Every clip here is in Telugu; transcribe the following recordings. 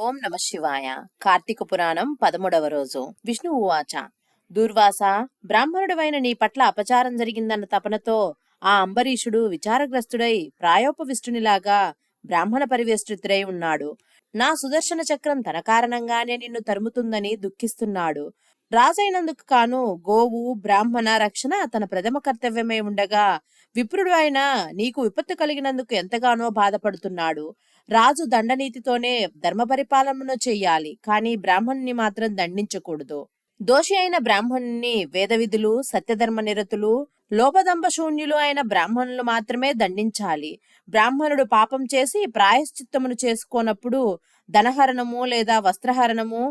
ఓం నమ శివాయ. కార్తీక పురాణం పదమూడవ రోజు. విష్ణు ఉవాచ. దుర్వాస బ్రాహ్మణుడవైన నీ పట్ల అపచారం జరిగిందన్న తపనతో ఆ అంబరీషుడు విచారగ్రస్తుడై ప్రాయోపవిష్టునిలాగా బ్రాహ్మణ పరివేష్టితుడై ఉన్నాడు. నా సుదర్శన చక్రం తన కారణంగానే నిన్ను తరుముతుందని దుఃఖిస్తున్నాడు. రాజైనందుకు కాను గోవు బ్రాహ్మణ రక్షణ తన ప్రథమ కర్తవ్యమే ఉండగా విప్రుడు అయిన నీకు విపత్తు కలిగినందుకు ఎంతగానో బాధపడుతున్నాడు. రాజు దండనీతితోనే ధర్మ పరిపాలనను చెయ్యాలి కానీ బ్రాహ్మణుని మాత్రం దండించకూడదు. దోషి అయిన బ్రాహ్మణుని వేదవిధులు సత్యధర్మ నిరతులు లోపదంబ శూన్యులు అయిన బ్రాహ్మణులు మాత్రమే దండించాలి. బ్రాహ్మణుడు పాపం చేసి ప్రాయశ్చిత్తమును చేసుకోనప్పుడు ధనహరణము లేదా వస్త్రహరణము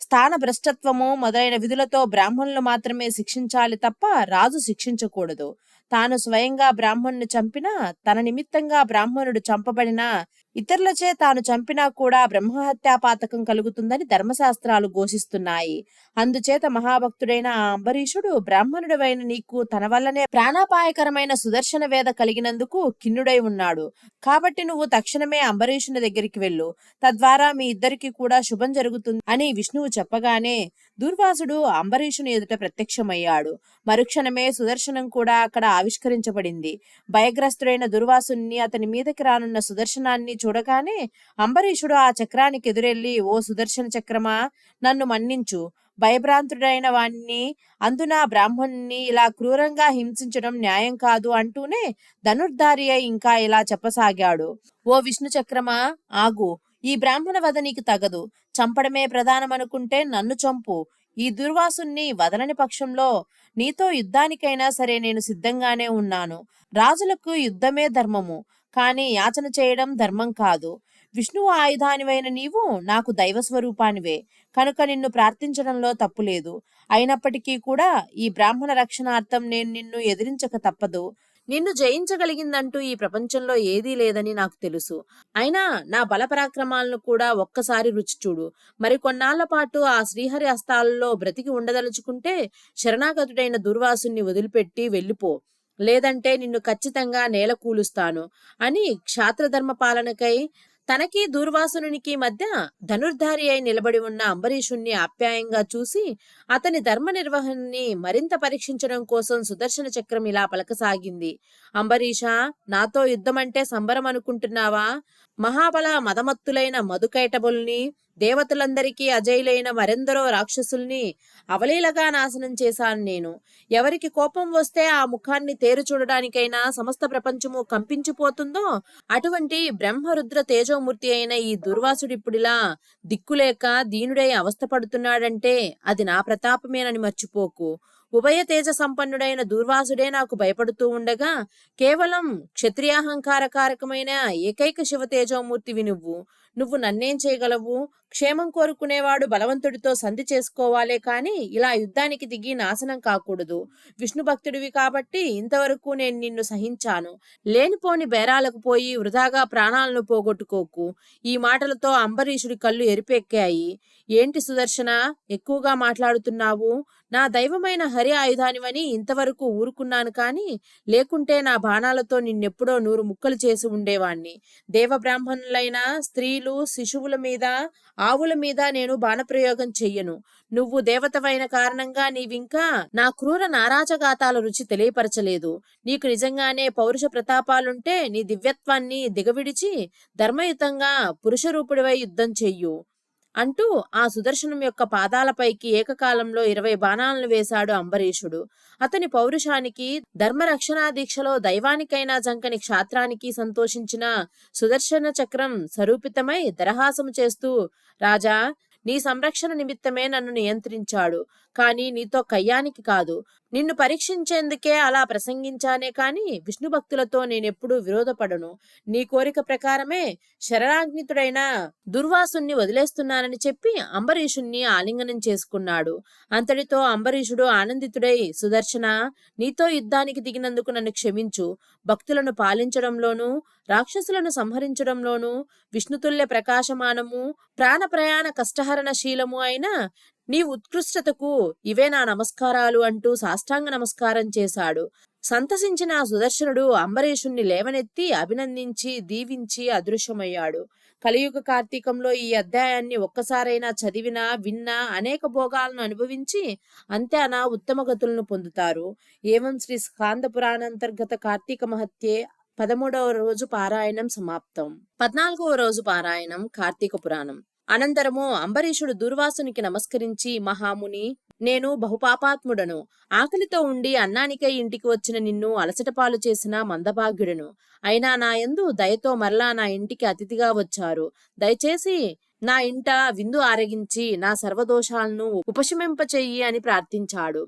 స్థాన భ్రష్టత్వము మొదలైన విధులతో బ్రాహ్మణులు మాత్రమే శిక్షించాలి తప్ప రాజు శిక్షించకూడదు. తాను స్వయంగా బ్రాహ్మణుని చంపినా తన నిమిత్తంగా బ్రాహ్మణుడు చంపబడినా ఇతరులచే తాను చంపినా కూడా బ్రహ్మహత్యాపాతకం కలుగుతుందని ధర్మశాస్త్రాలు ఘోషిస్తున్నాయి. అందుచేత మహాభక్తుడైన ఆ అంబరీషుడు బ్రాహ్మణుడవైన నీకు తన వల్లనే ప్రాణాపాయకరమైన సుదర్శన వేద కలిగినందుకు కిన్నుడై ఉన్నాడు. కాబట్టి నువ్వు తక్షణమే అంబరీషుని దగ్గరికి వెళ్ళు. తద్వారా మీ ఇద్దరికి కూడా శుభం జరుగుతుంది అని విష్ణువు చెప్పగానే దుర్వాసుడు అంబరీషుని ఎదుట ప్రత్యక్షమయ్యాడు. మరుక్షణమే సుదర్శనం కూడా అక్కడ ఆవిష్కరించబడింది. భయగ్రస్తుడైన దుర్వాసుని అతని మీదకి రానున్న సుదర్శనాన్ని చూడగానే అంబరీషుడు ఆ చక్రానికి ఎదురెళ్ళి ఓ సుదర్శన చక్రమా నన్ను మన్నించు. భయభ్రాంతుడైన వాణ్ణి అందున బ్రాహ్మణ్ణి ఇలా క్రూరంగా హింసించడం న్యాయం కాదు అంటూనే ధనుర్ధారి అయి ఇంకా ఇలా చెప్పసాగాడు. ఓ విష్ణు చక్రమా ఆగు. ఈ బ్రాహ్మణ వధ నీకు తగదు. చంపడమే ప్రధానమనుకుంటే నన్ను చంపు. ఈ దుర్వాసుని వదలని పక్షంలో నీతో యుద్ధానికైనా సరే నేను సిద్ధంగానే ఉన్నాను. రాజులకు యుద్ధమే ధర్మము కాని యాచన చేయడం ధర్మం కాదు. విష్ణువు ఆయుధానివైన నీవు నాకు దైవ స్వరూపానివే కనుక నిన్ను ప్రార్థించడంలో తప్పులేదు. అయినప్పటికీ కూడా ఈ బ్రాహ్మణ రక్షణార్థం నేను నిన్ను ఎదిరించక తప్పదు. నిన్ను జయించగలిగిందంటూ ఈ ప్రపంచంలో ఏదీ లేదని నాకు తెలుసు. అయినా నా బలపరాక్రమాలను కూడా ఒక్కసారి రుచి చూడు. మరి కొన్నాళ్ళ పాటు ఆ శ్రీహరి హస్తాలలో బ్రతికి ఉండదలుచుకుంటే శరణాగతుడైన దుర్వాసుని వదిలిపెట్టి వెళ్ళిపో. లేదంటే నిన్ను ఖచ్చితంగా నేల కూలుస్తాను. అని క్షాత్రధర్మ పాలనకై తనకి దూర్వాసునికి మధ్య ధనుర్ధారి అయి నిలబడి ఉన్న అంబరీషుణ్ణి ఆప్యాయంగా చూసి అతని ధర్మ నిర్వహణని మరింత పరీక్షించడం కోసం సుదర్శన చక్రం ఇలా పలకసాగింది. అంబరీష నాతో యుద్ధమంటే సంబరం అనుకుంటున్నావా? మహాబల మదమత్తులైన మధుకైటబుల్ని దేవతలందరికీ అజయులైన మరెందరో రాక్షసుల్ని అవలీలగా నాశనం చేశాను నేను. ఎవరికి కోపం వస్తే ఆ ముఖాన్ని తేరు చూడడానికైనా సమస్త ప్రపంచము కంపించిపోతుందో అటువంటి బ్రహ్మరుద్ర తేజోమూర్తి అయిన ఈ దుర్వాసుడిప్పుడిలా దిక్కులేక దీనుడై అవస్థపడుతున్నాడంటే అది నా ప్రతాపమేనని మర్చిపోకు. ఉభయ తేజ సంపన్నుడైన దూర్వాసుడే నాకు భయపడుతూ ఉండగా కేవలం క్షత్రియాహంకారకారకమైన ఏకైక శివతేజోమూర్తివి నువ్వు. నువ్వు నన్నేం చేయగలవు? క్షేమం కోరుకునేవాడు బలవంతుడితో సంధి చేసుకోవాలే కాని ఇలా యుద్ధానికి దిగి నాశనం కాకూడదు. విష్ణు భక్తుడివి కాబట్టి ఇంతవరకు నేను నిన్ను సహించాను. లేనిపోని బేరాలకు పోయి వృధాగా ప్రాణాలను పోగొట్టుకోకు. ఈ మాటలతో అంబరీషుడి కళ్ళు ఎరిపెక్కాయి. ఏంటి సుదర్శన? ఎక్కువగా మాట్లాడుతున్నావు? నా దైవమైన హరి ఆయుధానివని ఇంతవరకు ఊరుకున్నాను కాని లేకుంటే నా బాణాలతో నిన్నెప్పుడో నూరు ముక్కలు చేసి ఉండేవాణ్ణి. దేవబ్రాహ్మణులైన స్త్రీలు శిశువుల మీద ఆవుల మీద నేను బాణప్రయోగం చెయ్యను. నువ్వు దేవతవైన కారణంగా నీవింకా నా క్రూర నారాజగాతాల రుచి తెలియపరచలేదు. నీకు నిజంగానే పౌరుష ప్రతాపాలుంటే నీ దివ్యత్వాన్ని దిగవిడిచి ధర్మయుతంగా పురుషరూపుడివై యుద్ధం చెయ్యు. అంటూ ఆ సుదర్శనం యొక్క పాదాలపైకి ఏకకాలంలో ఇరవై బాణాలను వేశాడు అంబరీషుడు. అతని పౌరుషానికి ధర్మరక్షణా దీక్షలో దైవానికైనా జంకని క్షాత్రానికి సంతోషించిన సుదర్శన చక్రం స్వరూపితమై దరహాసము చేస్తూ రాజా నీ సంరక్షణ నిమిత్తమే నన్ను నియంత్రించాడు. కాని నీతో కయ్యానికి కాదు. నిన్ను పరీక్షించేందుకే అలా ప్రసంగించానే కాని విష్ణు భక్తులతో నేనెప్పుడూ విరోధపడను. నీ కోరిక ప్రకారమే శరణాగ్నితుడైన దుర్వాసుణ్ణి వదిలేస్తున్నానని చెప్పి అంబరీషుణ్ణి ఆలింగనం చేసుకున్నాడు. అంతటితో అంబరీషుడు ఆనందితుడై సుదర్శన నీతో యుద్ధానికి దిగినందుకు నన్ను క్షమించు. భక్తులను పాలించడంలోనూ రాక్షసులను సంహరించడంలోనూ విష్ణుతుల్య ప్రకాశమానము ప్రాణ ప్రయాణ కష్టహరణ శీలము అయిన నీ ఉత్కృష్టతకు ఇవే నా నమస్కారాలు అంటూ సాష్టాంగ నమస్కారం చేశాడు. సంతసించిన సుదర్శనుడు అంబరీషుణ్ణి లేవనెత్తి అభినందించి దీవించి అదృశ్యమయ్యాడు. కలియుగ కార్తీకంలో ఈ అధ్యాయాన్ని ఒక్కసారైనా చదివినా విన్నా అనేక భోగాలను అనుభవించి అంత్యాన ఉత్తమ గతులను పొందుతారు. ఏవం శ్రీ స్కాంద పురాణాంతర్గత కార్తీక మహత్యే పదమూడవ రోజు పారాయణం సమాప్తం. పద్నాలుగవ రోజు పారాయణం కార్తీక పురాణం. అనంతరము అంబరీషుడు దుర్వాసునికి నమస్కరించి మహాముని నేను బహుపాపాత్ముడను. ఆకలితో ఉండి అన్నానికై ఇంటికి వచ్చిన నిన్ను అలసటపాలు చేసిన మందభాగ్యుడను. అయినా నా యందు దయతో మరలా నా ఇంటికి అతిథిగా వచ్చారు. దయచేసి నా ఇంట విందు ఆరగించి నా సర్వదోషాలను ఉపశమింపచెయ్యి అని ప్రార్థించాడు.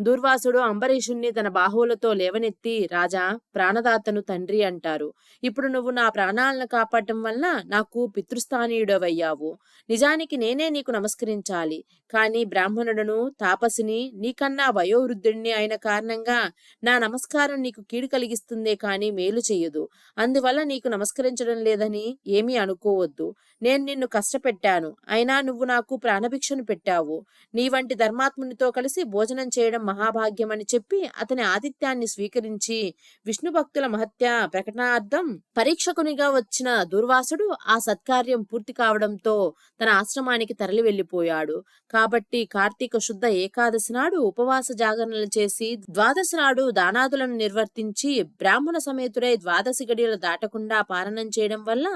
దుర్వాసుడు అంబరీషుణ్ణి తన బాహువులతో లేవనెత్తి రాజా ప్రాణదాతను తండ్రి అంటారు. ఇప్పుడు నువ్వు నా ప్రాణాలను కాపాడటం వల్ల నాకు పితృస్థానీయుడవయ్యావు. నిజానికి నేనే నీకు నమస్కరించాలి. కాని బ్రాహ్మణుడను తాపసిని నీకన్నా వయోవృద్ధుడిని అయిన కారణంగా నా నమస్కారం నీకు కీడు కలిగిస్తుందే కాని మేలు చెయ్యదు అందువల్ల నీకు నమస్కరించడం లేదని ఏమీ అనుకోవద్దు. నేను నిన్ను కష్టపెట్టాను. అయినా నువ్వు నాకు ప్రాణభిక్షను పెట్టావు. నీ వంటి ధర్మాత్మునితో కలిసి భోజనం చేయడం మహాభాగ్యం అని చెప్పి అతని ఆతిథ్యాన్ని స్వీకరించి విష్ణు భక్తుల మహత్య ప్రకటనార్థం పరీక్షకునిగా వచ్చిన దుర్వాసుడు ఆ సత్కార్యం పూర్తి కావడంతో తన ఆశ్రమానికి తరలి వెళ్ళిపోయాడు కాబట్టి కార్తీక శుద్ధ ఏకాదశి నాడు ఉపవాస జాగరణలు చేసి ద్వాదశి నాడు దానాదులను నిర్వర్తించి బ్రాహ్మణ సమేతుడై ద్వాదశి గడియలు దాటకుండా పాలనం చేయడం వల్ల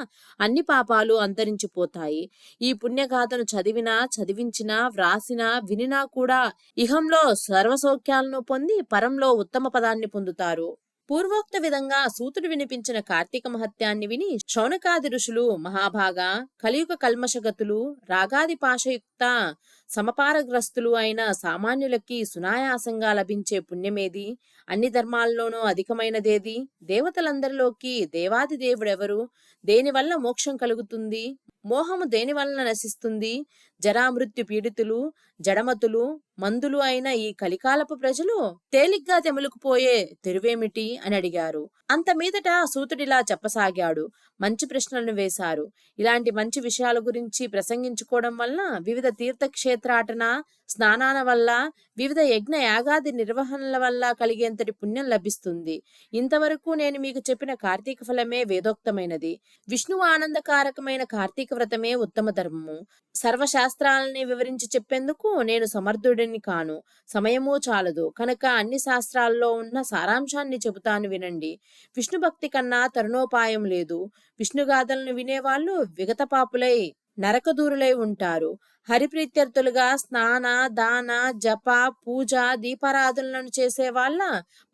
అన్ని పాపాలు అంతరించిపోతాయి. ఈ పుణ్యగాథను చదివినా చదివించినా వ్రాసినా వినినా కూడా ఇహంలో సర్వ సర్వసౌఖ్యాలను పొంది పరంలో ఉత్తమ పదాన్ని పొందుతారు పూర్వోక్త విధంగా సూతుడు వినిపించిన కార్తీక మహత్యాన్ని విని శౌనకాది ఋషులు మహాభాగా కలియుగ కల్మషగతులు రాగాది పాశయుక్త సమపారగ్రస్తులు అయిన సామాన్యులకి సునాయాసంగా లభించే పుణ్యమేది? అన్ని ధర్మాల్లోనూ అధికమైనదేది? దేవతలందరిలోకి దేవాది దేవుడెవరు? దేనివల్ల మోక్షం కలుగుతుంది? మోహము దేనివల్ల నశిస్తుంది? జరామృత్యు పీడితులు జడమతులు మందులు అయిన ఈ కలికాలపు ప్రజలు తేలిగ్గా తెములుకుపోయే తెరువేమిటి? అని అడిగారు. అంత మీదట సూతుడిలా చెప్పసాగాడు. మంచి ప్రశ్నలను వేశారు. ఇలాంటి మంచి విషయాల గురించి ప్రసంగించుకోవడం వలన వివిధ తీర్థక్షేత్ర తీర్థక్షేత్రాటన స్నానాల వల్ల వివిధ యజ్ఞ యాగాది నిర్వహణల వల్ల కలిగేంతటి పుణ్యం లభిస్తుంది. ఇంతవరకు నేను మీకు చెప్పిన కార్తీక ఫలమే వేదోక్తమైనది. విష్ణువు ఆనందకారకమైన కార్తీక వ్రతమే ఉత్తమ ధర్మము. సర్వశాస్త్రాలని వివరించి చెప్పేందుకు నేను సమర్థుడిని కాను. సమయమూ చాలదు. కనుక అన్ని శాస్త్రాల్లో ఉన్న సారాంశాన్ని చెబుతాను వినండి. విష్ణు భక్తి కన్నా తరుణోపాయం లేదు. విష్ణుగాథలను వినేవాళ్ళు విగతపాపులై నరకదూరులై ఉంటారు. హరిప్రీత్యర్థులుగా స్నాన దాన జప పూజ దీపారాధనలను చేసే వాళ్ళ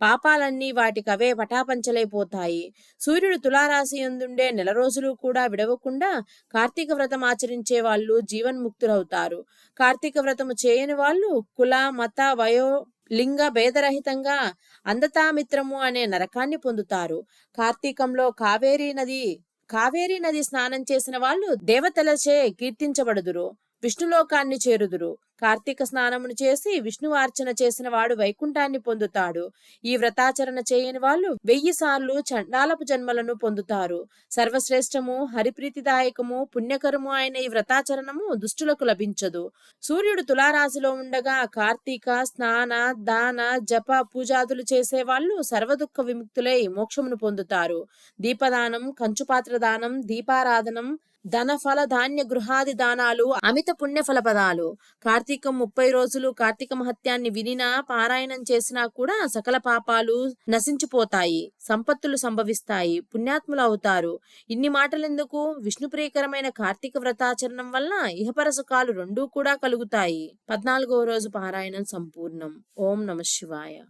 పాపాలన్నీ వాటికవే పటాపంచలైపోతాయి సూర్యుడు తులారాశి ఎందుండే నెల రోజులు కూడా విడవకుండా కార్తీక వ్రతం ఆచరించే వాళ్ళు జీవన్ముక్తులవుతారు. కార్తీక వ్రతము చేయని వాళ్ళు కుల మత వయో లింగ భేదరహితంగా అందతామిత్రము అనే నరకాన్ని పొందుతారు. కార్తీకంలో కావేరీ నది కావేరీ నది స్నానం చేసిన వాళ్ళు దేవతలచే కీర్తించబడుదురు. విష్ణులోకాన్ని చేరుదురు. కార్తీక స్నానమును చేసి విష్ణువార్చన చేసిన వాడు వైకుంఠాన్ని పొందుతాడు. ఈ వ్రతాచరణ చేయని వాళ్ళు వెయ్యి సార్లు చండాలపు జన్మలను పొందుతారు. సర్వశ్రేష్టము హరిప్రీతిదాయకము పుణ్యకరము అయిన ఈ వ్రతాచరణము దుష్టులకు లభించదు. సూర్యుడు తులారాశిలో ఉండగా కార్తీక స్నాన దాన జప పూజాదులు చేసే వాళ్ళు సర్వదుఃఖ విముక్తులై మోక్షమును పొందుతారు. దీపదానం కంచుపాత్ర దానం దీపారాధనం ధన ఫల ధాన్య గృహాది దానాలు అమిత పుణ్య ఫల పదాలు కార్తీకం ముప్పై రోజులు కార్తీక మహత్యాన్ని వినినా పారాయణం చేసినా కూడా సకల పాపాలు నశించిపోతాయి సంపత్తులు సంభవిస్తాయి పుణ్యాత్ములు అవుతారు. ఇన్ని మాటలెందుకు? విష్ణుప్రియకరమైన కార్తీక వ్రతాచరణం వల్ల ఇహపర సుఖాలు రెండూ కూడా కలుగుతాయి. పద్నాలుగవ రోజు పారాయణం సంపూర్ణం. ఓం నమ శివాయ.